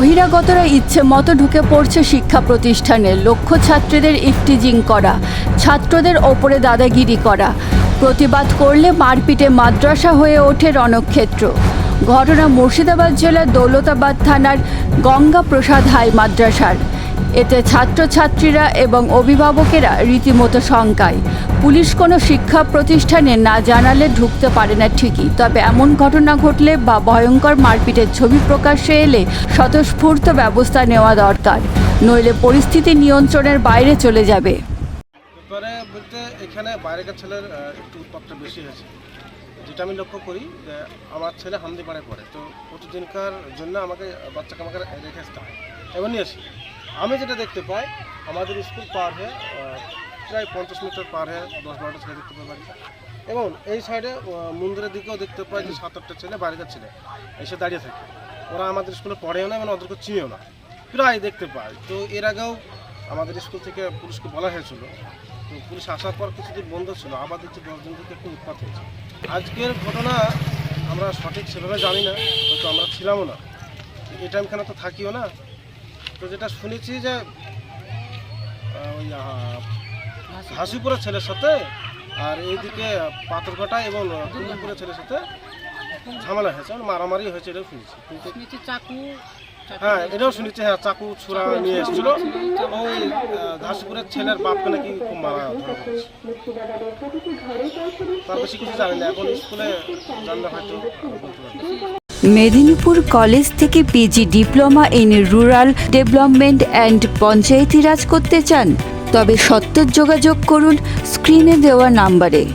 বহিরাগতরা ইচ্ছে মতো ঢুকে পড়ছে শিক্ষা প্রতিষ্ঠানে। লক্ষ্য ছাত্রীদের ইফটিজিং করা, ছাত্রদের ওপরে দাদাগিরি করা। প্রতিবাদ করলে মারপিটে মাদ্রাসা হয়ে ওঠে রণক্ষেত্র। ঘটনা মুর্শিদাবাদ জেলার দৌলতাবাদ থানার গঙ্গা প্রসাদ হাই মাদ্রাসার। এতে ছাত্রছাত্রীরা এবং অভিভাবকেরা রীতিমতো শঙ্কায়। পুলিশ কোনো শিক্ষা প্রতিষ্ঠানে না জানালে ঢুকতে পারে না ঠিকই, তবে এমন ঘটনা ঘটলে বা ভয়ঙ্কর মারপিটের ছবি প্রকাশ্যে এলে স্বতঃস্ফূর্ত ব্যবস্থা নেওয়া দরকার, নইলে পরিস্থিতি নিয়ন্ত্রণের বাইরে চলে যাবে। ব্যাপারে বলতে এখানে বাইরেকার ছেলের একটু উৎপাতটা বেশি হয়েছে। যেটা আমি লক্ষ্য করি, যে আমার ছেলে হামদিপাড়ে পড়ে তো প্রতিদিনকার জন্য আমাকে বাচ্চাকে আমাকে রেখে আসতে হয়। নিয়ে আসি। আমি যেটা দেখতে পাই, আমাদের স্কুল পার হয়ে প্রায় পঞ্চাশ মিটার পার হয়ে দশ বারোটা ছেলে দেখতে পাই বাড়িতে। এবং এই সাইডে মন্দিরের দিকেও দেখতে পাই যে সাত আটটা ছেলে বাইরেকার ছেলে এসে দাঁড়িয়ে থাকে। ওরা আমাদের স্কুলে পড়েও না মানে ওদেরকে চিনেও না। প্রায় দেখতে পাই। তো এর আগেও আমাদের স্কুল থেকে পুলিশকে বলা হয়েছিল। তো পুলিশ আসার পর কিছুদিন বন্ধ ছিল। আবার দেখছি দশদিন থেকে একটু উৎপাত হয়েছে। আজকের ঘটনা আমরা সঠিক সেভাবে জানি না, হয়তো আমরা ছিলামও না। এই টাইমখানে তো থাকিও না। তো যেটা শুনেছি যে ওই হাসিপুরের ছেলের সাথে আর এইদিকে পাথরঘাটা এবং কুমুরপুরের ছেলের সাথে ঝামেলা হয়েছে মানে মারামারি হয়েছে এটাও শুনেছি। কিন্তু চাকু হ্যাঁ এটাও শুনেছি হ্যাঁ চাকু ছুরা নিয়ে এসেছিল। ওই ঘাসপুরের ছেলের বাপকে নাকি খুব মারা তার বেশি কিছু জানি না এখন স্কুলে জানলে হয়তো বলতে মেদিনীপুর কলেজ থেকে PG diploma in rural development and Panchayati Raj করতে চান, তবে সত্তর যোগাযোগ করুন স্ক্রিনে দেওয়া নাম্বারে।